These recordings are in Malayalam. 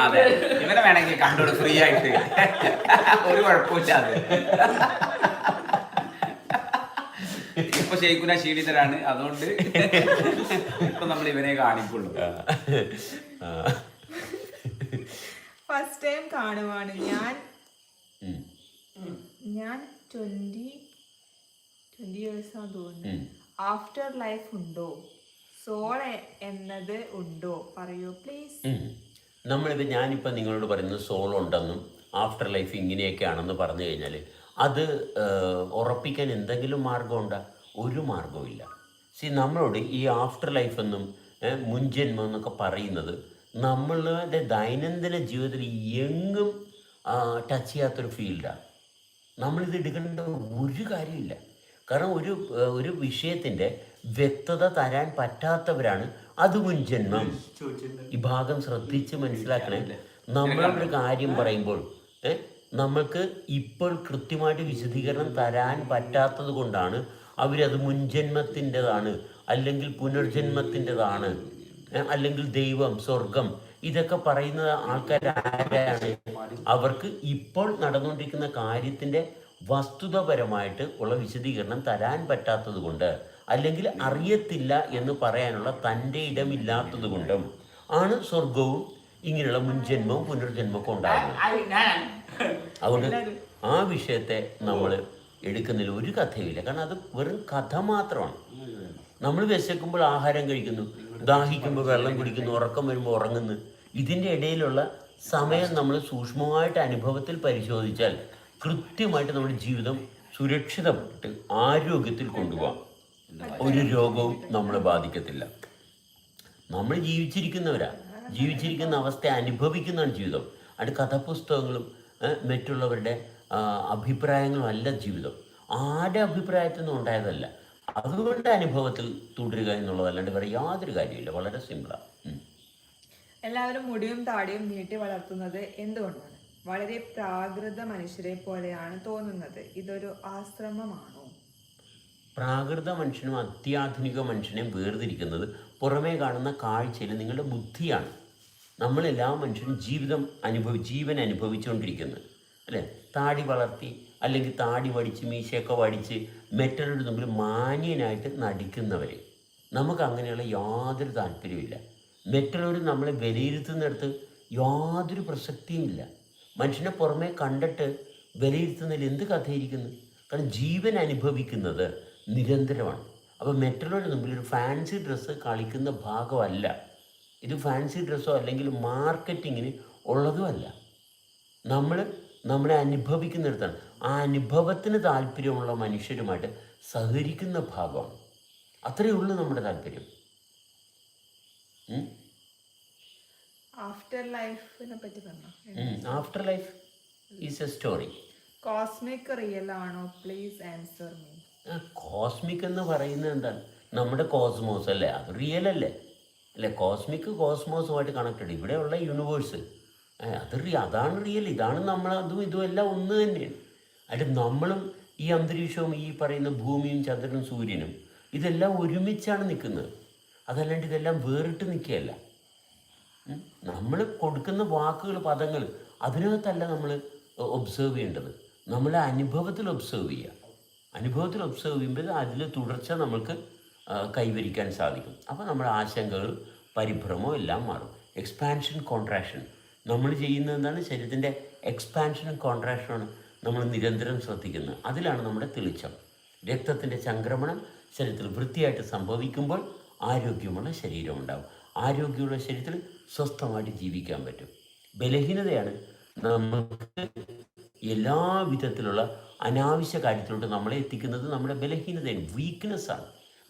അതെ. ഇവനെ വേണമെങ്കിൽ കണ്ടോളൂ ഫ്രീ ആയിട്ട്. ഒരു കുഴപ്പമില്ല അത്. ഇപ്പൊ ശരിക്കുന്ന ക്ഷീണിതരാണ് അതുകൊണ്ട് ഇപ്പൊ നമ്മൾ ഇവനെ കാണിക്കുള്ളൂ. First time കാണുവാണ്. ഞാൻ ഞാൻ ട്വന്റി ട്വന്റി ഇയേഴ്സ് ആണെന്ന് തോന്നുന്നു. ആഫ്റ്റർ ലൈഫ് ഉണ്ടോ? സോൾ എന്നത് ഉണ്ടോ? പറയൂ പ്ലീസ്. നമ്മളിത് ഞാനിപ്പോൾ നിങ്ങളോട് പറയുന്നത് സോൾ ഉണ്ടെന്നും ആഫ്റ്റർ ലൈഫ് ഇങ്ങനെയൊക്കെയാണെന്ന് പറഞ്ഞു കഴിഞ്ഞാൽ അത് ഉറപ്പിക്കാൻ എന്തെങ്കിലും മാർഗമുണ്ടോ ഒരു മാർഗവുമില്ല സി നമ്മളോട് ഈ ആഫ്റ്റർ ലൈഫ് എന്നും മുൻജന്മം എന്നൊക്കെ പറയുന്നത് നമ്മളുടെ ദൈനംദിന ജീവിതത്തിൽ എങ്ങും ടച്ച് ചെയ്യാത്തൊരു ഫീൽഡാണ് നമ്മളിത് എടുക്കേണ്ട ഒരു കാര്യമില്ല കാരണം ഒരു ഒരു വിഷയത്തിന്റെ വ്യക്തത തരാൻ പറ്റാത്തവരാണ് അത് മുൻജന്മം ഈ ഭാഗം ശ്രദ്ധിച്ച് മനസ്സിലാക്കണേ. നമ്മളൊരു കാര്യം പറയുമ്പോൾ ഏ, നമ്മൾക്ക് ഇപ്പോൾ കൃത്യമായിട്ട് വിശദീകരണം തരാൻ പറ്റാത്തത് കൊണ്ടാണ് അവരത് മുൻജന്മത്തിന്റെതാണ് അല്ലെങ്കിൽ പുനർജന്മത്തിന്റെതാണ് അല്ലെങ്കിൽ ദൈവം സ്വർഗം ഇതൊക്കെ പറയുന്ന ആൾക്കാർ ആരാണ്? അവർക്ക് ഇപ്പോൾ നടന്നുകൊണ്ടിരിക്കുന്ന കാര്യത്തിന്റെ വസ്തുതപരമായിട്ട് ഉള്ള വിശദീകരണം തരാൻ പറ്റാത്തത് കൊണ്ട് അല്ലെങ്കിൽ അറിയത്തില്ല എന്ന് പറയാനുള്ള തന്റെ ഇടമില്ലാത്തത് കൊണ്ടും ആണ് സ്വർഗവും ഇങ്ങനെയുള്ള മുൻജന്മവും പുനർജന്മവും ഉണ്ടാകുന്നത്. അതുകൊണ്ട് ആ വിഷയത്തെ നമ്മൾ എടുക്കുന്നതിൽ ഒരു കഥയില്ല കാരണം അത് വെറും കഥ മാത്രമാണ്. നമ്മൾ വിശക്കുമ്പോൾ ആഹാരം കഴിക്കുന്നു ദാഹിക്കുമ്പോൾ വെള്ളം കുടിക്കുന്നു ഉറക്കം വരുമ്പോൾ ഉറങ്ങുന്നു. ഇതിന്റെ ഇടയിലുള്ള സമയം നമ്മൾ സൂക്ഷ്മമായിട്ട് അനുഭവത്തിൽ പരിശോധിച്ചാൽ കൃത്യമായിട്ട് നമ്മുടെ ജീവിതം സുരക്ഷിതപ്പെട്ട് ആരോഗ്യത്തിൽ കൊണ്ടുപോകാം. ഒരു രോഗവും നമ്മളെ ബാധിക്കത്തില്ല. നമ്മൾ ജീവിച്ചിരിക്കുന്നവരാ. ജീവിച്ചിരിക്കുന്ന അവസ്ഥ അനുഭവിക്കുന്നതാണ് ജീവിതം. അത് കഥാപുസ്തകങ്ങളും മറ്റുള്ളവരുടെ അഭിപ്രായങ്ങളും അല്ല ജീവിതം. ആരുടെ അഭിപ്രായത്തിൽ നിന്നും ഉണ്ടായതല്ല. അതുകൊണ്ട് അനുഭവത്തിൽ തുടരുക എന്നുള്ളതല്ലാണ്ട് വേറെ യാതൊരു കാര്യമില്ല വളരെ സിമ്പിളാണ് എല്ലാവരും മുടിയും താടിയും നീട്ടി വളർത്തുന്നത് എന്തുകൊണ്ടാണ്? വളരെ പ്രാകൃത മനുഷ്യരെ പോലെയാണ് തോന്നുന്നത്. ഇതൊരു ആശ്രമമാണോ? പ്രാകൃത മനുഷ്യനും അത്യാധുനിക മനുഷ്യനെയും വേർതിരിക്കുന്നത് പുറമേ കാണുന്ന കാഴ്ചയിൽ നിങ്ങളുടെ ബുദ്ധിയാണ്. നമ്മളെല്ലാ മനുഷ്യനും ജീവിതം അനുഭവി ജീവൻ അനുഭവിച്ചുകൊണ്ടിരിക്കുന്നത്. അല്ലേ? താടി വളർത്തി അല്ലെങ്കിൽ താടി വടിച്ച് മീശയൊക്കെ വടിച്ച് മറ്റുള്ളവരുടെ മുമ്പിൽ മാന്യനായിട്ട് നടിക്കുന്നവർ നമുക്ക് അങ്ങനെയുള്ള യാതൊരു താല്പര്യമില്ല മറ്റുള്ളവർ നമ്മളെ വിലയിരുത്തുന്നിടത്ത് യാതൊരു പ്രസക്തിയുമില്ല മനുഷ്യനെ പുറമേ കണ്ടിട്ട് വിലയിരുത്തുന്നതിൽ എന്ത് കഥയിരിക്കുന്നു കാരണം ജീവൻ അനുഭവിക്കുന്നത് നിരന്തരമാണ്. അപ്പോൾ മറ്റുള്ളവരുടെ മുമ്പിൽ ഒരു ഫാൻസി ഡ്രസ്സ് കളിക്കുന്ന ഭാഗമല്ല. ഇത് ഫാൻസി ഡ്രസ്സോ അല്ലെങ്കിൽ മാർക്കറ്റിങ്ങിന് ഉള്ളതുമല്ല നമ്മൾ നമ്മളെ അനുഭവിക്കുന്നിടത്താണ്. ആ അനുഭവത്തിന് താല്പര്യമുള്ള മനുഷ്യരുമായിട്ട് സഹകരിക്കുന്ന ഭാഗമാണ്. അത്രയേ ഉള്ളൂ നമ്മുടെ താല്പര്യം. ആഫ്റ്റർ ലൈഫിനെ പറ്റി പറഞ്ഞോ? After life is a story cosmic real ആണോ? പ്ലീസ് ആൻസർ മീ കോസ്മിക് എന്ന് പറയുന്നത് എന്താണ്? നമ്മുടെ കോസ്മോസ് അല്ലേ? അത് റിയൽ അല്ലേ? അല്ലേ? കോസ്മിക് കോസ്മോസുമായിട്ട് കണക്റ്റഡ് ഇവിടെയുള്ള യൂണിവേഴ്സ് അത് റിയ അതാണ് റിയൽ ഇതാണ് നമ്മൾ അതും ഇതും എല്ലാം ഒന്ന് തന്നെയാണ്. അതിൽ നമ്മളും ഈ അന്തരീക്ഷവും ഈ പറയുന്ന ഭൂമിയും ചന്ദ്രനും സൂര്യനും ഇതെല്ലാം ഒരുമിച്ചാണ് നിൽക്കുന്നത്. അതല്ലാണ്ട് ഇതെല്ലാം വേറിട്ട് നിൽക്കുകയല്ല. നമ്മൾ കൊടുക്കുന്ന വാക്കുകൾ പദങ്ങൾ അതിനകത്തല്ല നമ്മൾ ഒബ്സേർവ് ചെയ്യേണ്ടത്. നമ്മളെ അനുഭവത്തിൽ ഒബ്സേർവ് ചെയ്യുക. അനുഭവത്തിൽ ഒബ്സർവ് ചെയ്യുമ്പോൾ അതിൽ തുടർച്ച നമുക്ക് കൈവരിക്കാൻ സാധിക്കും. അപ്പോൾ നമ്മുടെ ആശങ്കകൾ പരിഭ്രമോ എല്ലാം മാറും. എക്സ്പാൻഷൻ കോൺട്രാക്ഷൻ നമ്മൾ ചെയ്യുന്നത് എന്താണ്? ശരീരത്തിന്റെ എക്സ്പാൻഷനും കോൺട്രാക്ഷനുമാണ് നമ്മൾ നിരന്തരം ശ്രദ്ധിക്കുന്നത്. അതിലാണ് നമ്മുടെ തെളിച്ചം. രക്തത്തിന്റെ സംക്രമണം ശരീരത്തിൽ വൃത്തിയായിട്ട് സംഭവിക്കുമ്പോൾ ആരോഗ്യമുള്ള ശരീരമുണ്ടാകും ആരോഗ്യമുള്ള ശരീരത്തിൽ സ്വസ്ഥമായിട്ട് ജീവിക്കാൻ പറ്റും. ബലഹീനതയാണ് നമുക്ക് എല്ലാ വിധത്തിലുള്ള അനാവശ്യ കാര്യത്തിലോട്ട് നമ്മളെ എത്തിക്കുന്നത് നമ്മുടെ ബലഹീനതയാണ് വീക്ക്നെസ്സാണ്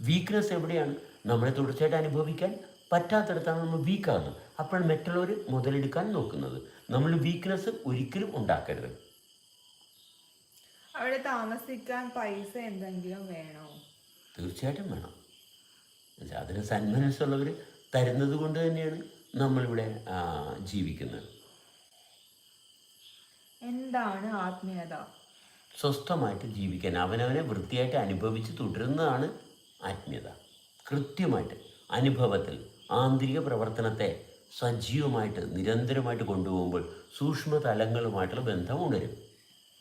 വീക്ക്നെസ് എവിടെയാണ്? നമ്മളെ തുടർച്ചയായിട്ട് അനുഭവിക്കാൻ പറ്റാത്തടത്താണ് നമ്മൾ വീക്കാകുന്നത് അപ്പോൾ മറ്റുള്ളവർ മുതലെടുക്കാൻ നോക്കുന്നത്. നമ്മൾ വീക്ക്നെസ് ഒരിക്കലും ഉണ്ടാക്കരുത്. അവിടെ താമസിക്കാൻ പൈസ എന്തെങ്കിലും വേണോ? തീർച്ചയായിട്ടും വേണം. അതിന് സന്മനസ്സുള്ളവർ തരുന്നത് കൊണ്ട് തന്നെയാണ് നമ്മളിവിടെ ജീവിക്കുന്നത്. എന്താണ് ആത്മീയത? സ്വസ്ഥമായിട്ട് ജീവിക്കാൻ അവനവനെ വൃത്തിയായിട്ട് അനുഭവിച്ച് തുടരുന്നതാണ് ആത്മീയത. കൃത്യമായിട്ട് അനുഭവത്തിൽ ആന്തരിക പ്രവർത്തനത്തെ സജീവമായിട്ട് നിരന്തരമായിട്ട് കൊണ്ടുപോകുമ്പോൾ സൂക്ഷ്മ തലങ്ങളുമായിട്ടുള്ള ബന്ധം ഉണരും.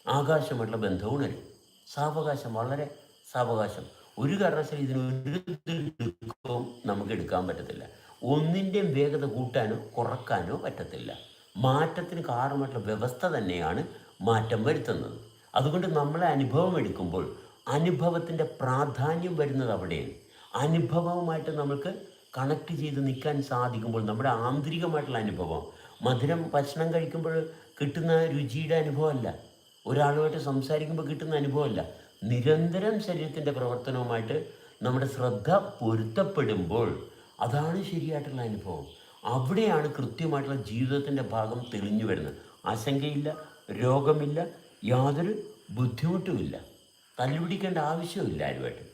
ആകാശമായിട്ടുള്ള ബന്ധം ഉണരും. സാവകാശം വളരെ സാവകാശം. ഒരു കാരണവശാലും ഇതിന് ഒരു ദുഃഖവും നമുക്ക് എടുക്കാൻ പറ്റത്തില്ല. ഒന്നിന്റെയും വേഗത കൂട്ടാനോ കുറക്കാനോ പറ്റത്തില്ല. മാറ്റത്തിന് കാരണമായിട്ടുള്ള വ്യവസ്ഥ തന്നെയാണ് മാറ്റം വരുത്തുന്നത്. അതുകൊണ്ട് നമ്മളെ അനുഭവം എടുക്കുമ്പോൾ അനുഭവത്തിന്റെ പ്രാധാന്യം വരുന്നത് അവിടെയാണ്. അനുഭവവുമായിട്ട് നമുക്ക് കണക്ട് ചെയ്ത് നിൽക്കാൻ സാധിക്കുമ്പോൾ നമ്മുടെ ആന്തരികമായിട്ടുള്ള അനുഭവം മധുരം ഭക്ഷണം കഴിക്കുമ്പോൾ കിട്ടുന്ന രുചിയുടെ അനുഭവമല്ല. ഒരാളുമായിട്ട് സംസാരിക്കുമ്പോൾ കിട്ടുന്ന അനുഭവമല്ല. നിരന്തരം ശരീരത്തിന്റെ പ്രവർത്തനവുമായിട്ട് നമ്മുടെ ശ്രദ്ധ പൊരുത്തപ്പെടുമ്പോൾ അതാണ് ശരിയായിട്ടുള്ള അനുഭവം. അവിടെയാണ് കൃത്യമായിട്ടുള്ള ജീവിതത്തിന്റെ ഭാഗം തെളിഞ്ഞു വരുന്നത്. ആശങ്കയില്ല രോഗമില്ല യാതൊരു ബുദ്ധിമുട്ടുമില്ല. തല്ലുപിടിക്കേണ്ട ആവശ്യമില്ല ആരുമായിട്ട്.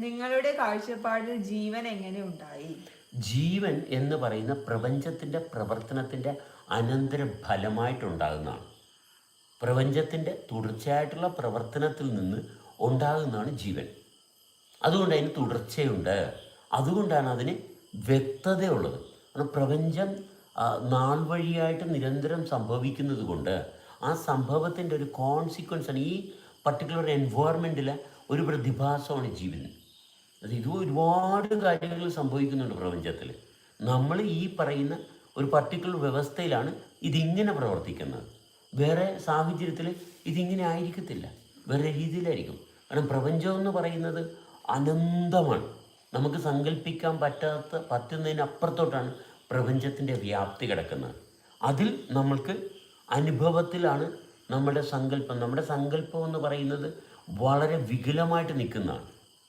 നിങ്ങളുടെ കാഴ്ചപ്പാടിൽ ജീവൻ എങ്ങനെ ഉണ്ടായി? ജീവൻ എന്ന് പറയുന്ന പ്രപഞ്ചത്തിന്റെ പ്രവർത്തനത്തിന്റെ അനന്തര ഫലമായിട്ടുണ്ടാകുന്നതാണ് പ്രപഞ്ചത്തിന്റെ തുടർച്ചയായിട്ടുള്ള പ്രവർത്തനത്തിൽ നിന്ന് ഉണ്ടാകുന്നതാണ് ജീവൻ. അതുകൊണ്ട് അതിന് തുടർച്ചയുണ്ട്. അതുകൊണ്ടാണ് അതിന് വ്യക്തതയുള്ളത്. കാരണം പ്രപഞ്ചം നാൾ വഴിയായിട്ട് നിരന്തരം സംഭവിക്കുന്നത് കൊണ്ട് ആ സംഭവത്തിന്റെ ഒരു കോൺസിക്വൻസാണ് ഈ പർട്ടിക്കുലർ എൻവയോൺമെന്റിൽ ഒരു പ്രതിഭാസമാണ് ജീവൻ. അത് ഇത് ഒരുപാട് കാര്യങ്ങൾ സംഭവിക്കുന്നുണ്ട് പ്രപഞ്ചത്തിൽ. നമ്മൾ ഈ പറയുന്ന ഒരു പർട്ടിക്കുലർ വ്യവസ്ഥയിലാണ് ഇതിങ്ങനെ പ്രവർത്തിക്കുന്നത്. വേറെ സാഹചര്യത്തിൽ ഇതിങ്ങനെ ആയിരിക്കത്തില്ല. വേറെ രീതിയിലായിരിക്കും. കാരണം പ്രപഞ്ചം എന്ന് പറയുന്നത് അനന്തമാണ്. നമുക്ക് സങ്കല്പിക്കാൻ പറ്റാത്ത പറ്റുന്നതിനപ്പുറത്തോട്ടാണ് പ്രപഞ്ചത്തിന്റെ വ്യാപ്തി കിടക്കുന്നത്. അതിൽ നമ്മൾക്ക് അനുഭവത്തിലാണ് നമ്മുടെ സങ്കല്പം. നമ്മുടെ സങ്കല്പം എന്ന് പറയുന്നത് വളരെ വികലമായിട്ട് നിൽക്കുന്നതാണ്.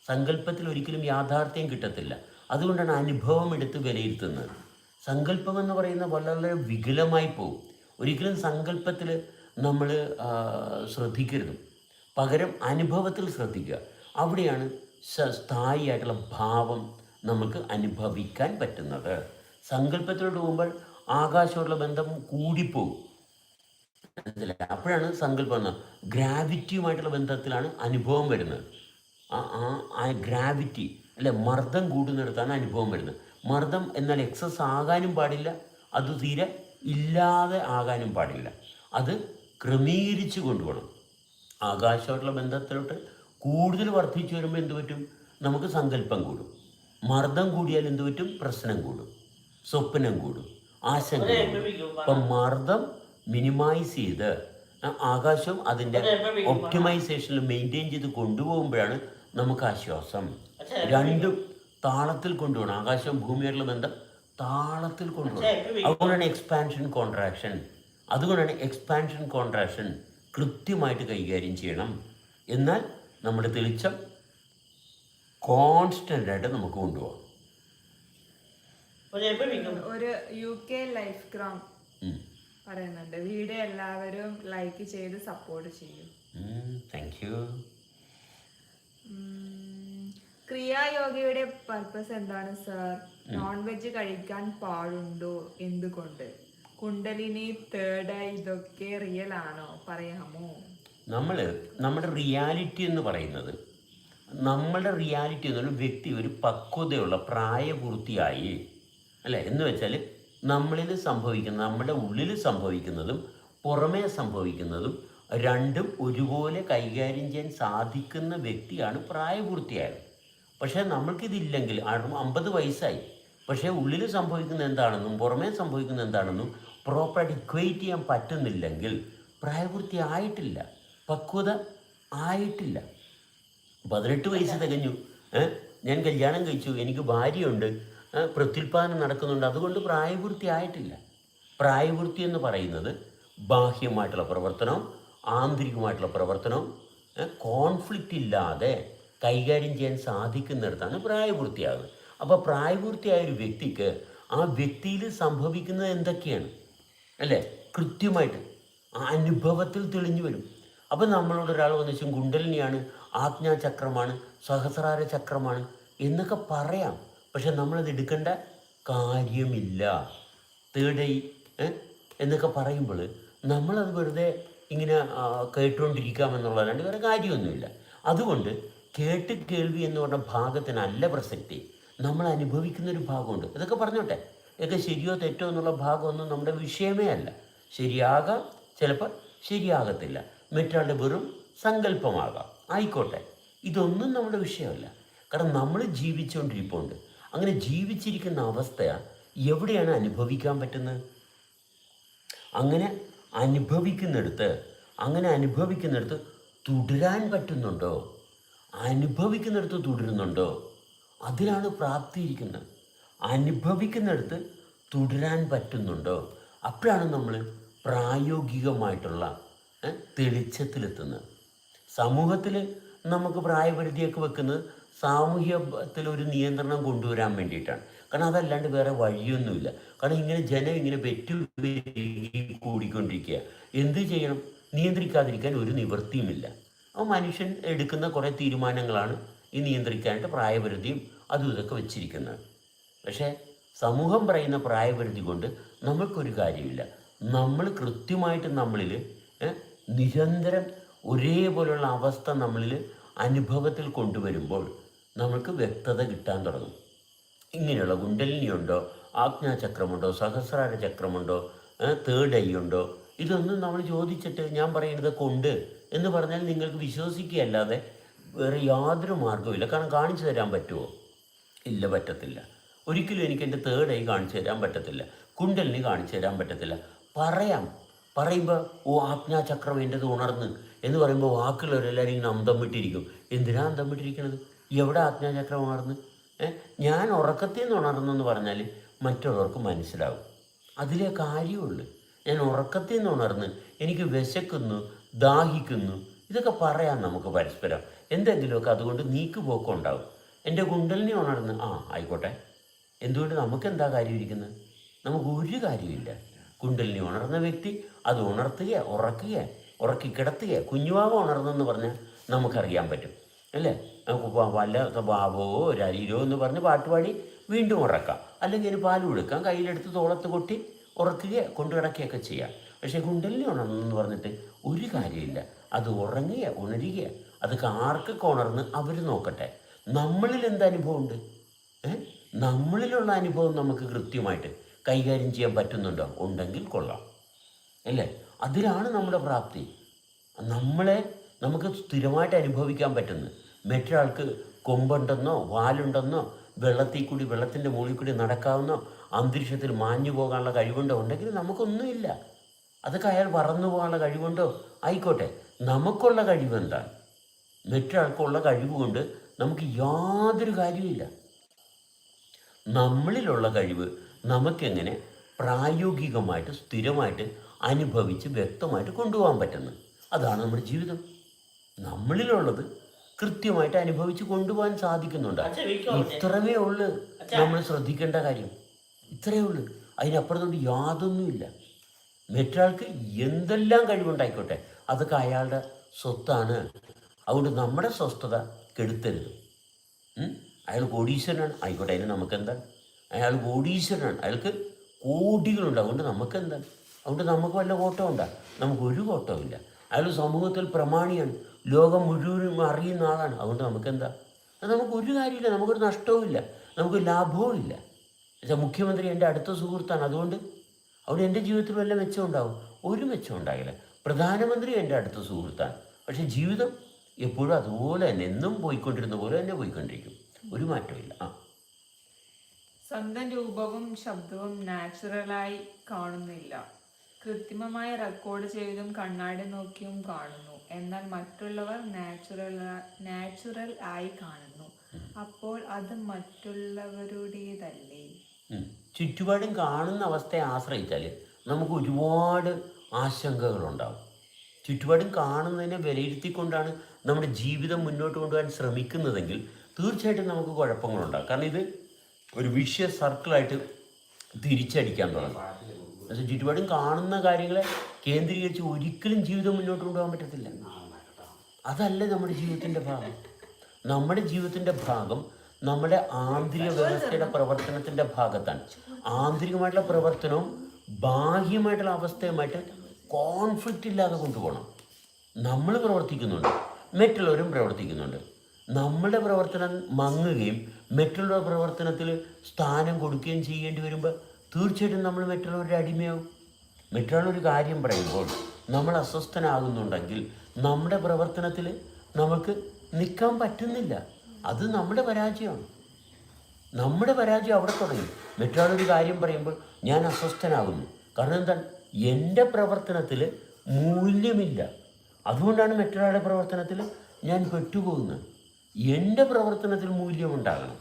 സങ്കല്പത്തിൽ ഒരിക്കലും യാഥാർത്ഥ്യം കിട്ടത്തില്ല. അതുകൊണ്ടാണ് അനുഭവം എടുത്ത് വിലയിരുത്തുന്നത്. സങ്കല്പം എന്ന് പറയുന്നത് വളരെ വികലമായി പോകും. ഒരിക്കലും സങ്കല്പത്തിൽ നമ്മൾ ശ്രദ്ധിക്കരുത്. പകരം അനുഭവത്തിൽ ശ്രദ്ധിക്കുക. അവിടെയാണ് സ്ഥായിയായിട്ടുള്ള ഭാവം നമുക്ക് അനുഭവിക്കാൻ പറ്റുന്നത്. സങ്കല്പത്തിലോട്ട് പോകുമ്പോൾ ആകാശമുള്ള ബന്ധം കൂടിപ്പോകും. മനസ്സിലായി? അപ്പോഴാണ് സങ്കല്പം ഗ്രാവിറ്റിയുമായിട്ടുള്ള ബന്ധത്തിലാണ് അനുഭവം വരുന്നത്. ആ ഗ്രാവിറ്റി അല്ലെ മർദ്ദം കൂടുന്നിടത്താണ് അനുഭവം വരുന്നത്. മർദ്ദം എന്നാൽ എക്സസ് ആകാനും പാടില്ല അത് തീരെ ഇല്ലാതെ ആകാനും പാടില്ല. അത് ക്രമീകരിച്ചു കൊണ്ടുപോകണം. ആകാശമായിട്ടുള്ള ബന്ധത്തിലോട്ട് കൂടുതൽ വർദ്ധിച്ചു വരുമ്പോൾ എന്ത് പറ്റും? നമുക്ക് സങ്കല്പം കൂടും. മർദ്ദം കൂടിയാൽ എന്ത് പറ്റും? പ്രശ്നം കൂടും. സ്വപ്നം കൂടും. ആശങ്ക അപ്പം മർദ്ദം മിനിമൈസ് ചെയ്ത് ആകാശം അതിന്റെ ഒപ്റ്റിമൈസേഷനിൽ മെയിന്റെയിൻ ചെയ്ത് കൊണ്ടുപോകുമ്പോഴാണ് നമുക്ക് ആശ്വാസം. രണ്ടും താളത്തിൽ കൊണ്ടുപോകണം. ആകാശം ഭൂമിയായിട്ടുള്ള ബന്ധം താളത്തിൽ കൊണ്ടുപോകണം. അതുകൊണ്ടാണ് എക്സ്പാൻഷൻ കോൺട്രാക്ഷൻ അതുകൊണ്ടാണ് എക്സ്പാൻഷൻ കോൺട്രാക്ഷൻ കൃത്യമായിട്ട് കൈകാര്യം ചെയ്യണം. എന്നാൽ നമ്മുടെ തെളിച്ചം കോൺസ്റ്റന്റ് ആയിട്ട് നമുക്ക് കൊണ്ടുപോകാം. ഒരു യു കെ ലൈഫ് ഗ്രാം പറയുന്നുണ്ട്. വീഡിയോ എല്ലാവരും ലൈക്ക് ചെയ്ത് സപ്പോർട്ട് ചെയ്യും. താങ്ക് യു ക്രിയായോഗയുടെ പർപ്പസ് എന്താണ് സർ നോൺ വെജ് കഴിക്കാൻ പാടുണ്ടോ? എന്തുകൊണ്ട്? കുണ്ടലിനി തേർഡ് ഇതൊക്കെ റിയൽ ആണോ? പറയാമോ? നമ്മൾ നമ്മുടെ റിയാലിറ്റി എന്ന് പറയുന്നത് നമ്മളുടെ റിയാലിറ്റി എന്ന് പറയുന്ന വ്യക്തി ഒരു പക്വതയുള്ള പ്രായപൂർത്തിയായി അല്ലേ? എന്ന് വെച്ചാൽ നമ്മളിൽ സംഭവിക്കുന്ന നമ്മുടെ ഉള്ളിൽ സംഭവിക്കുന്നതും പുറമേ സംഭവിക്കുന്നതും രണ്ടും ഒരുപോലെ കൈകാര്യം ചെയ്യാൻ സാധിക്കുന്ന വ്യക്തിയാണ് പ്രായപൂർത്തിയായത്. പക്ഷേ നമ്മൾക്കിതില്ലെങ്കിൽ അമ്പത് വയസ്സായി. പക്ഷേ ഉള്ളിൽ സംഭവിക്കുന്ന എന്താണെന്നും പുറമേ സംഭവിക്കുന്ന എന്താണെന്നും പ്രോപ്പറായിട്ട് ഇക്വേറ്റ് ചെയ്യാൻ പറ്റുന്നില്ലെങ്കിൽ പ്രായപൂർത്തി ആയിട്ടില്ല പക്വത ആയിട്ടില്ല. പതിനെട്ട് വയസ്സ് തികഞ്ഞു? ഞാൻ കല്യാണം കഴിച്ചു. എനിക്ക് ഭാര്യയുണ്ട്. പ്രത്യുൽപാദനം നടക്കുന്നുണ്ട്. അതുകൊണ്ട് പ്രായപൂർത്തി ആയിട്ടില്ല. പ്രായപൂർത്തി എന്ന് പറയുന്നത് ബാഹ്യമായിട്ടുള്ള പ്രവർത്തനം ആന്തരികമായിട്ടുള്ള പ്രവർത്തനം കോൺഫ്ലിക്റ്റ് ഇല്ലാതെ കൈകാര്യം ചെയ്യാൻ സാധിക്കുന്നിടത്താണ് പ്രായപൂർത്തിയാകുന്നത് അപ്പോൾ പ്രായപൂർത്തിയായ ഒരു വ്യക്തിക്ക് ആ വ്യക്തിയിൽ സംഭവിക്കുന്നത് എന്തൊക്കെയാണ്? അല്ലേ? കൃത്യമായിട്ട് ആ അനുഭവത്തിൽ തെളിഞ്ഞു വരും. അപ്പം നമ്മളോട് ഒരാൾ വന്നിച്ചും കുണ്ടലിനിയാണ് ആജ്ഞാചക്രമാണ് സഹസ്രാര ചക്രമാണ് എന്നൊക്കെ പറയാം. പക്ഷെ നമ്മളത് എടുക്കേണ്ട കാര്യമില്ല. തേടൈ എന്നൊക്കെ പറയുമ്പോൾ നമ്മളത് വെറുതെ ഇങ്ങനെ കേട്ടുകൊണ്ടിരിക്കാമെന്നുള്ളതല്ലാണ്ട് വേറെ കാര്യമൊന്നുമില്ല. അതുകൊണ്ട് കേട്ട് കേൾവി എന്ന് പറഞ്ഞ ഭാഗത്തിനല്ല പ്രസക്തി. നമ്മൾ അനുഭവിക്കുന്നൊരു ഭാഗമുണ്ട്. ഇതൊക്കെ പറഞ്ഞോട്ടെ. ഇതൊക്കെ ശരിയോ തെറ്റോ എന്നുള്ള ഭാഗമൊന്നും നമ്മുടെ വിഷയമേ അല്ല. ശരിയാകാം ചിലപ്പോൾ ശരിയാകത്തില്ല. മറ്റൊരാളുടെ വെറും സങ്കല്പമാകാം. ആയിക്കോട്ടെ. ഇതൊന്നും നമ്മുടെ വിഷയമല്ല. കാരണം നമ്മൾ ജീവിച്ചുകൊണ്ടിരിപ്പുണ്ട്. അങ്ങനെ ജീവിച്ചിരിക്കുന്ന അവസ്ഥ എവിടെയാണ് അനുഭവിക്കാൻ പറ്റുന്നത്? അങ്ങനെ അനുഭവിക്കുന്നിടത്ത് അങ്ങനെ അനുഭവിക്കുന്നിടത്ത് തുടരാൻ പറ്റുന്നുണ്ടോ? അനുഭവിക്കുന്നിടത്ത് തുടരുന്നുണ്ടോ? അതിലാണ് പ്രാപ്തിയിരിക്കുന്നത് അനുഭവിക്കുന്നിടത്ത് തുടരാൻ പറ്റുന്നുണ്ടോ? അപ്പോഴാണ് നമ്മൾ പ്രായോഗികമായിട്ടുള്ള തെളിച്ചത്തിലെത്തുന്നത്. സമൂഹത്തിൽ നമുക്ക് പ്രായപരിധിയൊക്കെ വെക്കുന്നത് സാമൂഹ്യത്തിൽ ഒരു നിയന്ത്രണം കൊണ്ടുവരാൻ വേണ്ടിയിട്ടാണ്. കാരണം അതല്ലാണ്ട് വേറെ വഴിയൊന്നുമില്ല. കാരണം ഇങ്ങനെ ജനം ഇങ്ങനെ പെറ്റു കൂടിക്കൊണ്ടിരിക്കുക. എന്ത് ചെയ്യണം? നിയന്ത്രിക്കാതിരിക്കാൻ ഒരു നിവൃത്തിയുമില്ല. അപ്പോൾ മനുഷ്യൻ എടുക്കുന്ന കുറേ തീരുമാനങ്ങളാണ് ഈ നിയന്ത്രിക്കാനായിട്ട് പ്രായപരിധിയും അതും ഇതൊക്കെ വെച്ചിരിക്കുന്നത്. പക്ഷേ സമൂഹം പറയുന്ന പ്രായപരിധി കൊണ്ട് നമ്മൾക്കൊരു കാര്യമില്ല. നമ്മൾ കൃത്യമായിട്ട് നമ്മളിൽ നിരന്തരം ഒരേപോലുള്ള അവസ്ഥ നമ്മളിൽ അനുഭവത്തിൽ കൊണ്ടുവരുമ്പോൾ നമുക്ക് വ്യക്തത കിട്ടാൻ തുടങ്ങും. ഇങ്ങനെയുള്ള കുണ്ടലിനിയുണ്ടോ ആജ്ഞാചക്രമുണ്ടോ? സഹസ്രാര ചക്രമുണ്ടോ? തേർഡ് ഐ ഉണ്ടോ? ഇതൊന്നും നമ്മൾ ചോദിച്ചിട്ട് ഞാൻ പറയുന്നത് കൊണ്ട് എന്ന് പറഞ്ഞാൽ നിങ്ങൾക്ക് വിശ്വസിക്കുകയല്ലാതെ വേറെ യാതൊരു മാർഗവുമില്ല കാരണം കാണിച്ചു തരാൻ പറ്റുമോ ഇല്ല പറ്റത്തില്ല. ഒരിക്കലും എനിക്ക് എന്റെ തേർഡ് ഐ കാണിച്ചു തരാൻ പറ്റത്തില്ല. കുണ്ടലിനി കാണിച്ചു തരാൻ പറ്റത്തില്ല. പറയാം. പറയുമ്പോൾ ഓ ആജ്ഞാചക്രം എന്റെത് ഉണർന്ന് എന്ന് പറയുമ്പോൾ വാക്കുള്ളവരെല്ലാവരും ഇങ്ങനെ അന്തം വിട്ടിരിക്കും. എന്തിനാ അന്തം വിട്ടിരിക്കണത്? എവിടെ ആജ്ഞാചക്രം ഉണർന്ന്? ഞാൻ ഉറക്കത്തിൽ നിന്ന് ഉണർന്നെന്ന് പറഞ്ഞാൽ മറ്റുള്ളവർക്ക് മനസ്സിലാവും. അതിലേ കാര്യമുള്ളൂ. ഞാൻ ഉറക്കത്തിൽ നിന്ന് ഉണർന്ന് എനിക്ക് വിശക്കുന്നു ദാഹിക്കുന്നു ഇതൊക്കെ പറയാം നമുക്ക് പരസ്പരം. എന്തെങ്കിലുമൊക്കെ അതുകൊണ്ട് നീക്കുപോക്കം ഉണ്ടാവും. എന്റെ കുണ്ടലിനെ ഉണർന്ന് ആ ആയിക്കോട്ടെ. എന്തുകൊണ്ട് നമുക്ക് എന്താ കാര്യം ഇരിക്കുന്നത് നമുക്ക് ഒരു കാര്യമില്ല കുണ്ടലിനി ഉണർന്ന വ്യക്തി അത് ഉണർത്തുക ഉറക്കുക ഉറക്കി കിടത്തുക കുഞ്ഞുവാവ ഉണർന്നെന്ന് പറഞ്ഞാൽ നമുക്കറിയാൻ പറ്റും അല്ലേ? നമുക്ക് വല്ല ബാബോ രരീരോ എന്ന് പറഞ്ഞ് പാട്ടുപാടി വീണ്ടും ഉറക്കാം. അല്ലെങ്കിൽ ഒരു പാൽ കൊടുക്കാം കയ്യിലെടുത്ത് തോളത്ത് കൊട്ടി ഉറക്കുക കൊണ്ടു കിടക്കുകയൊക്കെ ചെയ്യാം. പക്ഷേ കുണ്ടലിനി ഉണർന്നെന്ന് പറഞ്ഞിട്ട് ഒരു കാര്യമില്ല. അത് ഉറങ്ങുക ഉണരുക അതൊക്കെ ആർക്കൊക്കെ ഉണർന്ന് അവർ നോക്കട്ടെ. നമ്മളിൽ എന്ത് അനുഭവമുണ്ട്? നമ്മളിലുള്ള അനുഭവം നമുക്ക് കൃത്യമായിട്ട് കൈകാര്യം ചെയ്യാൻ പറ്റുന്നുണ്ടോ? ഉണ്ടെങ്കിൽ കൊള്ളാം. അല്ലേ? അതിലാണ് നമ്മുടെ പ്രാപ്തി. നമ്മളെ നമുക്ക് സ്ഥിരമായിട്ട് അനുഭവിക്കാൻ പറ്റുന്നത്. മറ്റൊരാൾക്ക് കൊമ്പുണ്ടെന്നോ വാലുണ്ടെന്നോ വെള്ളത്തിൽ കൂടി വെള്ളത്തിന്റെ മുകളിൽ കൂടി നടക്കാവുന്നോ അന്തരീക്ഷത്തിൽ മാഞ്ഞു പോകാനുള്ള കഴിവുണ്ടോ? ഉണ്ടെങ്കിൽ നമുക്കൊന്നുമില്ല. അതൊക്കെ അയാൾ പറന്നു പോകാനുള്ള കഴിവുണ്ടോ? ആയിക്കോട്ടെ. നമുക്കുള്ള കഴിവ് എന്താണ്? മറ്റൊരാൾക്കുള്ള കഴിവ് കൊണ്ട് നമുക്ക് യാതൊരു കാര്യമില്ല നമ്മളിലുള്ള കഴിവ് നമുക്കെങ്ങനെ പ്രായോഗികമായിട്ട് സ്ഥിരമായിട്ട് അനുഭവിച്ച് വ്യക്തമായിട്ട് കൊണ്ടുപോകാൻ പറ്റുന്നത് അതാണ് നമ്മുടെ ജീവിതം. നമ്മളിലുള്ളത് കൃത്യമായിട്ട് അനുഭവിച്ച് കൊണ്ടുപോകാൻ സാധിക്കുന്നുണ്ട്. ഇത്രമേ ഉള്ളു. നമ്മൾ ശ്രദ്ധിക്കേണ്ട കാര്യം. ഇത്രയേ ഉള്ളു. അതിനപ്പുറത്തോട്ട് യാതൊന്നുമില്ല. മറ്റൊരാൾക്ക് എന്തെല്ലാം കഴിവുണ്ടായിക്കോട്ടെ അതൊക്കെ അയാളുടെ സ്വത്താണ്. അതുകൊണ്ട് നമ്മുടെ സ്വസ്ഥത കെടുത്തരുത്? അയാൾ കോടീശ്വരനാണ്. ആയിക്കോട്ടെ അതിന് നമുക്കെന്താ? അയാൾ കോടീശ്വരനാണ്. അയാൾക്ക് കോടികളുണ്ട്. അതുകൊണ്ട് നമുക്കെന്താ? അതുകൊണ്ട് നമുക്ക് വല്ല കോട്ടം ഉണ്ടാ? നമുക്ക് ഒരു കോട്ടവും ഇല്ല. അയാൾ സമൂഹത്തിൽ പ്രമാണിയാണ്. ലോകം മുഴുവനും അറിയുന്ന ആളാണ്. അതുകൊണ്ട് നമുക്കെന്താ? അത് നമുക്ക് ഒരു കാര്യമില്ല. നമുക്കൊരു നഷ്ടവും ഇല്ല. നമുക്ക് ലാഭവും ഇല്ല. എന്നുവെച്ചാൽ മുഖ്യമന്ത്രി എന്റെ അടുത്ത സുഹൃത്താണ്. അതുകൊണ്ട് അവിടെ എന്റെ ജീവിതത്തിൽ വല്ല മെച്ചം ഉണ്ടാവും? ഒരു മെച്ചം ഉണ്ടാകില്ല. പ്രധാനമന്ത്രി എന്റെ അടുത്ത സുഹൃത്താണ്. പക്ഷേ ജീവിതം എപ്പോഴും അതുപോലെ തന്നെ എന്നും പോയിക്കൊണ്ടിരുന്ന പോലെ തന്നെ പോയിക്കൊണ്ടിരിക്കും. ഒരു മാറ്റമില്ല ആ. സ്വന്തം രൂപവും ശബ്ദവും നാച്ചുറലായി കാണുന്നില്ല. കൃത്രിമമായി റെക്കോർഡ് ചെയ്തും കണ്ണാടി നോക്കിയും കാണുന്നു. എന്നാൽ മറ്റുള്ളവർ നാച്ചുറൽ നാച്ചുറൽ ആയി കാണുന്നു. അപ്പോൾ അത് മറ്റുള്ളവരുടേതല്ലേ. ചുറ്റുപാടും കാണുന്ന അവസ്ഥയെ ആശ്രയിച്ചാൽ നമുക്ക് ഒരുപാട് ആശങ്കകളുണ്ടാവും. ചുറ്റുപാടും കാണുന്നതിനെ വിലയിരുത്തിക്കൊണ്ടാണ് നമ്മുടെ ജീവിതം മുന്നോട്ട് കൊണ്ടുപോകാൻ ശ്രമിക്കുന്നതെങ്കിൽ തീർച്ചയായിട്ടും നമുക്ക് കുഴപ്പങ്ങളുണ്ടാകും കാരണം ഇത് ഒരു വിഷ്യ സർക്കിളായിട്ട് തിരിച്ചടിക്കാൻ തുടങ്ങും. എന്നുവെച്ചാൽ ചുറ്റുപാടും കാണുന്ന കാര്യങ്ങളെ കേന്ദ്രീകരിച്ച് ഒരിക്കലും ജീവിതം മുന്നോട്ട് കൊണ്ടുപോകാൻ പറ്റത്തില്ല. അതല്ല നമ്മുടെ ജീവിതത്തിന്റെ ഭാഗം. നമ്മുടെ ജീവിതത്തിന്റെ ഭാഗം നമ്മുടെ ആന്തരിക വ്യവസ്ഥയുടെ പ്രവർത്തനത്തിന്റെ ഭാഗത്താണ്. ആന്തരികമായിട്ടുള്ള പ്രവർത്തനവും ബാഹ്യമായിട്ടുള്ള അവസ്ഥയുമായിട്ട് കോൺഫ്ലിക്റ്റ് ഇല്ലാതെ കൊണ്ടുപോകണം. നമ്മൾ പ്രവർത്തിക്കുന്നുണ്ട്. മറ്റുള്ളവരും പ്രവർത്തിക്കുന്നുണ്ട്. നമ്മളുടെ പ്രവർത്തനം മങ്ങുകയും മറ്റുള്ള പ്രവർത്തനത്തിൽ സ്ഥാനം കൊടുക്കുകയും ചെയ്യേണ്ടി വരുമ്പോൾ തീർച്ചയായിട്ടും നമ്മൾ മറ്റുള്ളവരുടെ അടിമയാവും. ഒരു കാര്യം പറയുമ്പോൾ നമ്മൾ അസ്വസ്ഥനാകുന്നുണ്ടെങ്കിൽ നമ്മുടെ പ്രവർത്തനത്തിൽ നമുക്ക് നിൽക്കാൻ പറ്റുന്നില്ല. അത് നമ്മുടെ പരാജയമാണ്. നമ്മുടെ പരാജയം അവിടെ തുടങ്ങി. മറ്റൊരാളൊരു കാര്യം പറയുമ്പോൾ ഞാൻ അസ്വസ്ഥനാകുന്നു. കാരണം എന്താണ്? എന്റെ പ്രവർത്തനത്തിൽ മൂല്യമില്ല. അതുകൊണ്ടാണ് മറ്റൊരാളുടെ പ്രവർത്തനത്തിൽ ഞാൻ പെട്ടുപോകുന്നത്. എന്റെ പ്രവർത്തനത്തിൽ മൂല്യമുണ്ടാകണം.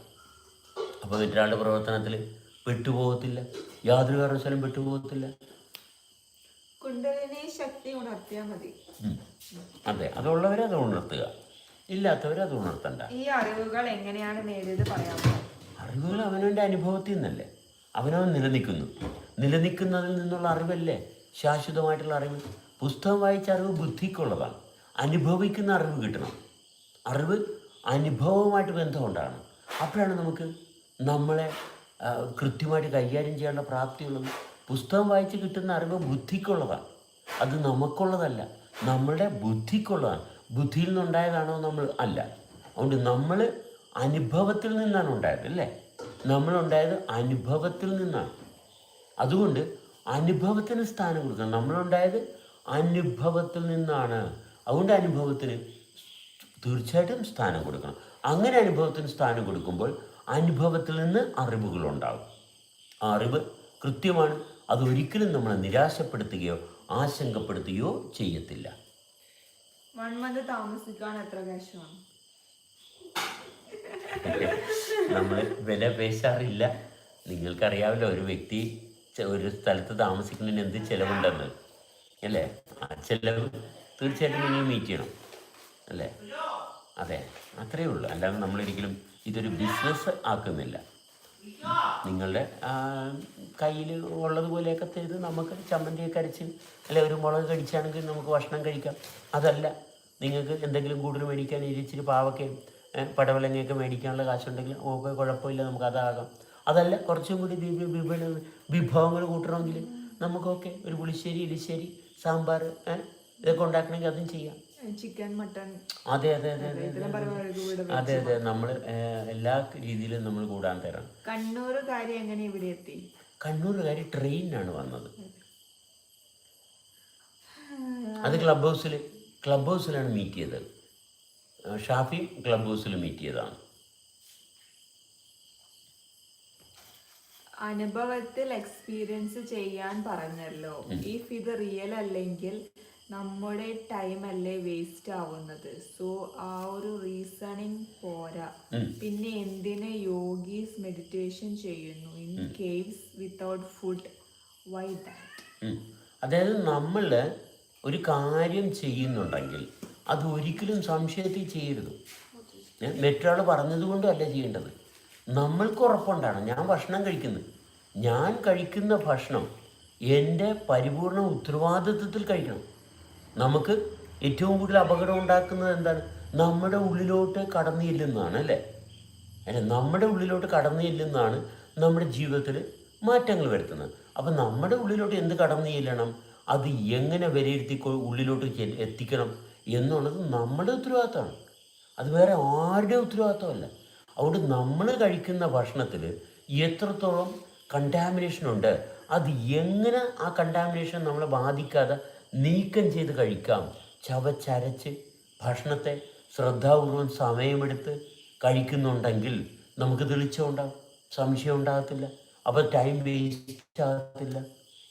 അപ്പോൾ മറ്റൊരാളുടെ പ്രവർത്തനത്തിൽ? പെട്ടുപോകത്തില്ല. യാതൊരു കാരണവശാലും പെട്ടുപോകത്തില്ല. കുണ്ടലിനി ശക്തി ഉണർത്തിയാൽ മതി. അതെ അതുള്ളവരെ അത് ഉണർത്തുക. ഇല്ലാത്തവരെ അത് ഉണർത്തണ്ട. ഈ അറിവുകൾ എങ്ങനെയാണ് നേടിയത് അറിവുകൾ അവനവന്റെ അനുഭവത്തിൽ നിന്നല്ലേ. അവനവൻ നിലനിൽക്കുന്നു. നിലനിൽക്കുന്നതിൽ നിന്നുള്ള അറിവല്ലേ? ശാശ്വതമായിട്ടുള്ള അറിവ്. പുസ്തകം വായിച്ച അറിവ് ബുദ്ധിക്കുള്ളതാണ്. അനുഭവിക്കുന്ന അറിവ് കിട്ടണം. അറിവ് അനുഭവവുമായിട്ട് ബന്ധമുണ്ടാകണം. അപ്പോഴാണ് നമുക്ക് നമ്മളെ കൃത്യമായിട്ട് കൈകാര്യം ചെയ്യേണ്ട പ്രാപ്തിയുള്ളത്. പുസ്തകം വായിച്ച് കിട്ടുന്ന അറിവ് ബുദ്ധിക്കുള്ളതാണ്. അത് നമുക്കുള്ളതല്ല നമ്മളുടെ ബുദ്ധിക്കുള്ളതാണ്. ബുദ്ധിയിൽ നിന്നുണ്ടായതാണോ നമ്മൾ അല്ല. അതുകൊണ്ട് നമ്മൾ അനുഭവത്തിൽ നിന്നാണ് ഉണ്ടായത് അല്ലേ? നമ്മളുണ്ടായത് അനുഭവത്തിൽ നിന്നാണ്. അതുകൊണ്ട് അനുഭവത്തിന് സ്ഥാനം കൊടുക്കണം. നമ്മളുണ്ടായത് അനുഭവത്തിൽ നിന്നാണ്. അതുകൊണ്ട് അനുഭവത്തിന് തീർച്ചയായിട്ടും സ്ഥാനം കൊടുക്കണം. അങ്ങനെ അനുഭവത്തിന് സ്ഥാനം കൊടുക്കുമ്പോൾ അനുഭവത്തിൽ നിന്ന് അറിവുകൾ ഉണ്ടാകും ആ അറിവ് കൃത്യമാണ്. അത് ഒരിക്കലും നമ്മളെ നിരാശപ്പെടുത്തുകയോ ആശങ്കപ്പെടുത്തുകയോ ചെയ്യത്തില്ല. വൺ മന്ത് താമസിക്കാൻ എത്ര കാശമാണ് നമ്മൾ വില പേശാറില്ല. നിങ്ങൾക്കറിയാവില്ല ഒരു വ്യക്തി ഒരു സ്ഥലത്ത് താമസിക്കുന്നതിന് എന്ത് ചിലവുണ്ടെന്ന്. അല്ലേ? ആ ചിലവ് തീർച്ചയായിട്ടും നിങ്ങൾ മീറ്റ് ചെയ്യണം. അല്ലേ? അതെ അത്രയേ ഉള്ളൂ. അല്ലാതെ നമ്മളൊരിക്കലും ഇതൊരു ബിസിനസ് ആക്കുന്നില്ല. നിങ്ങളുടെ കയ്യിൽ ഉള്ളതുപോലെയൊക്കെ തരുത് നമുക്ക് ചമ്മന്തിയൊക്കെ അരച്ച് അല്ലെ ഒരു മുളക് കടിച്ചാണെങ്കിൽ നമുക്ക് ഭക്ഷണം കഴിക്കാം. അതല്ല നിങ്ങൾക്ക് എന്തെങ്കിലും കൂടുതൽ മേടിക്കാൻ ഇരിച്ചിരി പാവക്കയും പടവലങ്ങയൊക്കെ മേടിക്കാനുള്ള കാശുണ്ടെങ്കിൽ ഓക്കെ കുഴപ്പമില്ല നമുക്ക് അതാകാം. അതല്ല കുറച്ചും കൂടി വിപണി വിഭ വിഭവങ്ങൾ കൂട്ടണമെങ്കിൽ നമുക്കൊക്കെ ഒരു പുളിശ്ശേരി ഇലിശ്ശേരി സാമ്പാർ ഇതൊക്കെ ഉണ്ടാക്കണമെങ്കിൽ അതും ചെയ്യാം. ചിക്കൻ മട്ടൺ അതെ അതെ അതെ അതെ അതെ അതെ നമ്മൾ എല്ലാ രീതിയിലും നമ്മൾ കൂടാൻ തരാം കണ്ണൂരുകാരി എങ്ങനെ ഇവിടെ എത്തി? കണ്ണൂർകാരി ട്രെയിനിനാണ് വന്നത്. അത്. ക്ലബ് ഹൗസിൽ ക്ലബ് ഹൗസിലാണ് മീറ്റ് ചെയ്തത്. ഷാഫി ക്ലബ് ഹൗസിൽ മീറ്റ് ചെയ്തതാണ്. അനുഭവത്തിൽ എക്സ്പീരിയൻസ് ചെയ്യാൻ പറഞ്ഞല്ലോ. ഇഫ് ഇത് റിയൽ അല്ലെങ്കിൽ നമ്മുടെ ടൈം അല്ലേ വേസ്റ്റ് ആവുന്നത്. സോ ആ ഒരു റീസണിങ് പോരാ. പിന്നെ എന്തിന് യോഗീസ് മെഡിറ്റേഷൻ ചെയ്യുന്നു? In caves without food why that. അതായത് നമ്മൾ ഒരു കാര്യം ചെയ്യുന്നുണ്ടെങ്കിൽ അത് ഒരിക്കലും സംശയത്തിൽ ചെയ്യരുത്. ഞാൻ മറ്റൊരാൾ പറഞ്ഞത് കൊണ്ടല്ല ചെയ്യേണ്ടത്. നമ്മൾക്ക് ഉറപ്പുണ്ടാണ്. ഞാൻ ഭക്ഷണം കഴിക്കുന്നത് ഞാൻ കഴിക്കുന്ന ഭക്ഷണം എന്റെ പരിപൂർണ ഉത്തരവാദിത്വത്തിൽ കഴിക്കണം. നമുക്ക് ഏറ്റവും കൂടുതൽ അപകടം ഉണ്ടാക്കുന്നത് എന്താണ്? നമ്മുടെ ഉള്ളിലോട്ട് കടന്നു ചെല്ലുന്നതാണ് അല്ലേ? അല്ലെ നമ്മുടെ ഉള്ളിലോട്ട് കടന്നു ചെല്ലുന്നതാണ് നമ്മുടെ ജീവിതത്തിൽ മാറ്റങ്ങൾ വരുത്തുന്നത്. അപ്പം നമ്മുടെ ഉള്ളിലോട്ട് എന്ത് കടന്നു ചെല്ലണം? അത് എങ്ങനെ വിലയിരുത്തി ഉള്ളിലോട്ട് എത്തിക്കണം എന്നുള്ളത് നമ്മുടെ ഉത്തരവാദിത്തമാണ്. അത് വേറെ ആരുടെ ഉത്തരവാദിത്തമല്ല. അതുകൊണ്ട് നമ്മൾ കഴിക്കുന്ന ഭക്ഷണത്തിൽ എത്രത്തോളം കണ്ടാമിനേഷൻ ഉണ്ട് അത് എങ്ങനെ ആ കണ്ടാമിനേഷൻ നമ്മളെ ബാധിക്കാതെ നീക്കം ചെയ്ത് കഴിക്കാം. ചവച്ചരച്ച് ഭക്ഷണത്തെ ശ്രദ്ധാപൂർവം സമയമെടുത്ത് കഴിക്കുന്നുണ്ടെങ്കിൽ നമുക്ക് തെളിച്ചമുണ്ടാകും സംശയം ഉണ്ടാകത്തില്ല. അപ്പോൾ ടൈം വേസ്റ്റ് ആകത്തില്ല.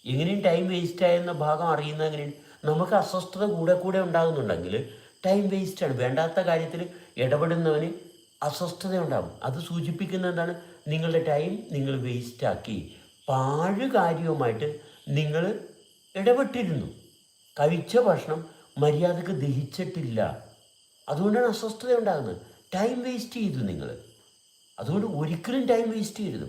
എങ്ങനെയും ടൈം വേസ്റ്റ് ആയെന്ന ഭാഗം അറിയുന്ന എങ്ങനെയാണ് നമുക്ക് അസ്വസ്ഥത കൂടെ കൂടെ ഉണ്ടാകുന്നുണ്ടെങ്കിൽ ടൈം വേസ്റ്റാണ് വേണ്ടാത്ത കാര്യത്തിൽ ഇടപെടുന്നവന് അസ്വസ്ഥത ഉണ്ടാകും അത് സൂചിപ്പിക്കുന്ന എന്താണ്? നിങ്ങളുടെ ടൈം നിങ്ങൾ വേസ്റ്റാക്കി പാഴ് കാര്യവുമായിട്ട് നിങ്ങൾ ഇടപെട്ടിരുന്നു. കഴിച്ച ഭക്ഷണം മര്യാദയ്ക്ക് ദഹിച്ചിട്ടില്ല. അതുകൊണ്ടാണ് അസ്വസ്ഥത ഉണ്ടാകുന്നത്. ടൈം വേസ്റ്റ് ചെയ്തു നിങ്ങൾ. അതുകൊണ്ട് ഒരിക്കലും ടൈം വേസ്റ്റ് ചെയ്യരുത്.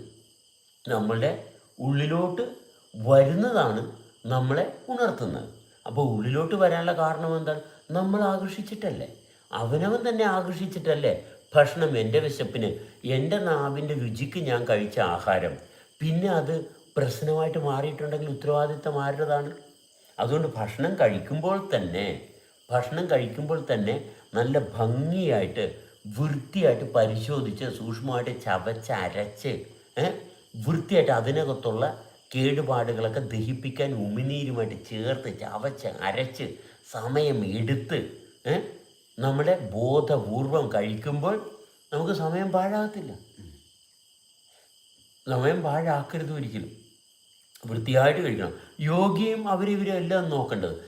നമ്മളുടെ ഉള്ളിലോട്ട് വരുന്നതാണ് നമ്മളെ ഉണർത്തുന്നത്. അപ്പോൾ ഉള്ളിലോട്ട് വരാനുള്ള കാരണം എന്താണ്? നമ്മൾ ആകർഷിച്ചിട്ടല്ലേ? അവനവൻ തന്നെ ആകർഷിച്ചിട്ടല്ലേ? ഭക്ഷണം എന്റെ വിശപ്പിന് എന്റെ നാവിന്റെ രുചിക്ക് ഞാൻ കഴിച്ച ആഹാരം. പിന്നെ അത് പ്രശ്നമായിട്ട് മാറിയിട്ടുണ്ടെങ്കിൽ ഉത്തരവാദിത്തം ആരുടേതാണ്? അതുകൊണ്ട് ഭക്ഷണം കഴിക്കുമ്പോൾ തന്നെ ഭക്ഷണം കഴിക്കുമ്പോൾ തന്നെ നല്ല ഭംഗിയായിട്ട് വൃത്തിയായിട്ട് പരിശോധിച്ച് സൂക്ഷ്മമായിട്ട് ചവച്ചരച്ച് വൃത്തിയായിട്ട് അതിനകത്തുള്ള കേടുപാടുകളൊക്കെ ദഹിപ്പിക്കാൻ ഉമിനീരുമായിട്ട് ചേർത്ത് ചവച്ച് അരച്ച് സമയം എടുത്ത് നമ്മുടെ ബോധപൂർവം കഴിക്കുമ്പോൾ നമുക്ക് സമയം പാഴാകത്തില്ല. സമയം പാഴാക്കരുത് ഒരിക്കലും. വൃത്തിയായിട്ട് കഴിക്കണം. യോഗിയും അവരിവരും എല്ലാം നോക്കേണ്ടത്.